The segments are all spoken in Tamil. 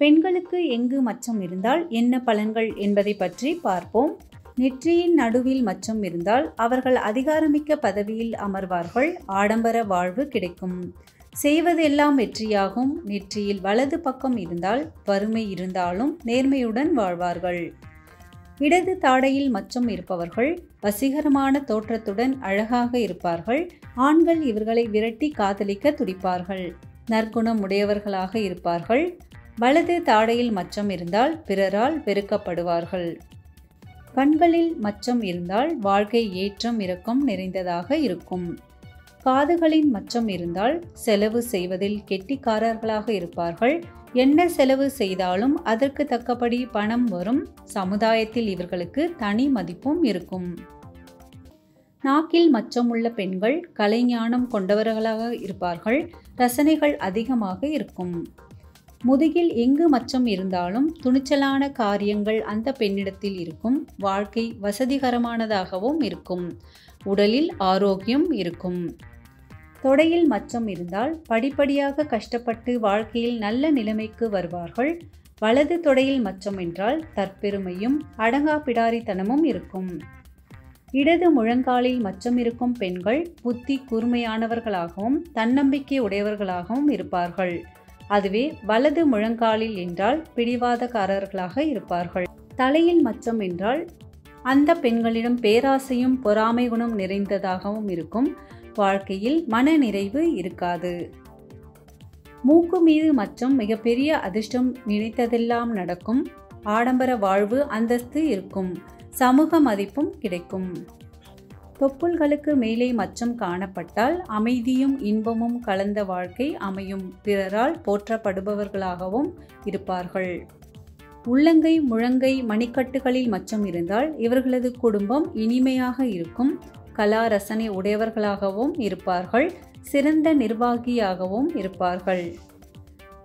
பெண்களுக்கு எங்கு மச்சம் இருந்தால் என்ன பலன்கள் என்பதை பற்றி பார்ப்போம். நெற்றியின் நடுவில் மச்சம் இருந்தால் அவர்கள் அதிகாரமிக்க பதவியில் அமர்வார்கள். ஆடம்பர வாழ்வு கிடைக்கும். செய்வதெல்லாம் வெற்றியாகும். நெற்றியில் வலது பக்கம் இருந்தால் வறுமை இருந்தாலும் நேர்மையுடன் வாழ்வார்கள். இடது தாடையில் மச்சம் இருப்பவர்கள் வசீகரமான தோற்றத்துடன் அழகாக இருப்பார்கள். ஆண்கள் இவர்களை விரட்டி காதலிக்க துடிப்பார்கள். நற்குணம் உடையவர்களாக இருப்பார்கள். வலது தாடையில் மச்சம் இருந்தால் பிறரால் வெறுக்கப்படுவார்கள். கண்களில் மச்சம் இருந்தால் வாழ்க்கை ஏற்றம் இறக்கம் நிறைந்ததாக இருக்கும். காதுகளின் மச்சம் இருந்தால் செலவு செய்வதில் கெட்டிக்காரர்களாக இருப்பார்கள். என்ன செலவு செய்தாலும் அதற்கு தக்கபடி பணம் வரும் சமுதாயத்தில் இவர்களுக்கு தனி மதிப்பும் இருக்கும். நாக்கில் மச்சமுள்ள பெண்கள் கலைஞானம் கொண்டவர்களாக இருப்பார்கள். ரசனைகள் அதிகமாக இருக்கும். முதுகில் எங்கு மச்சம் இருந்தாலும் துணிச்சலான காரியங்கள் அந்த பெண்ணிடத்தில் இருக்கும். வாழ்க்கை வசதிகரமானதாகவும் இருக்கும். உடலில் ஆரோக்கியம் இருக்கும். தொடையில் மச்சம் இருந்தால் படிப்படியாக கஷ்டப்பட்டு வாழ்க்கையில் நல்ல நிலைமைக்கு வருவார்கள். வலது தொடையில் மச்சம் என்றால் தற்பெருமையும் அடங்கா பிடாரித்தனமும் இருக்கும். இடது முழங்காலில் மச்சம் இருக்கும் பெண்கள் புத்தி கூர்மையானவர்களாகவும் தன்னம்பிக்கை உடையவர்களாகவும் இருப்பார்கள். அதுவே வலது முழங்காலில் என்றால் பிடிவாதக்காரர்களாக இருப்பார்கள். தலையில் மச்சம் என்றால் அந்த பெண்களிடம் பேராசையும் பொறாமை குணம் நிறைந்ததாகவும் இருக்கும். வாழ்க்கையில் மன நிறைவு இருக்காது. மூக்கு மீது மச்சம் மிகப்பெரிய அதிர்ஷ்டம் நினைத்ததெல்லாம் நடக்கும். ஆடம்பர வாழ்வு அந்தஸ்து இருக்கும். சமூக மதிப்பும் கிடைக்கும். தொப்புள்களுக்கு மேலே மச்சம் காணப்பட்டால் அமைதியும் இன்பமும் கலந்த வாழ்க்கை அமையும். பிறரால் போற்றப்படுபவர்களாகவும் இருப்பார்கள். உள்ளங்கை முழங்கை மணிக்கட்டுகளில் மச்சம் இருந்தால் இவர்களது குடும்பம் இனிமையாக இருக்கும். கலா ரசனை உடையவர்களாகவும் இருப்பார்கள். சிறந்த நிர்வாகியாகவும் இருப்பார்கள்.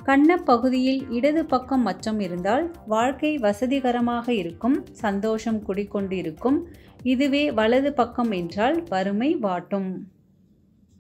கன்ன பகுதியில் இடது பக்கம் மச்சம் இருந்தால் வாழ்க்கை வசதிகரமாக இருக்கும் சந்தோஷம் குடிக்கொண்டு இருக்கும் இதுவே வலது பக்கம் என்றால் வறுமை வாட்டும்.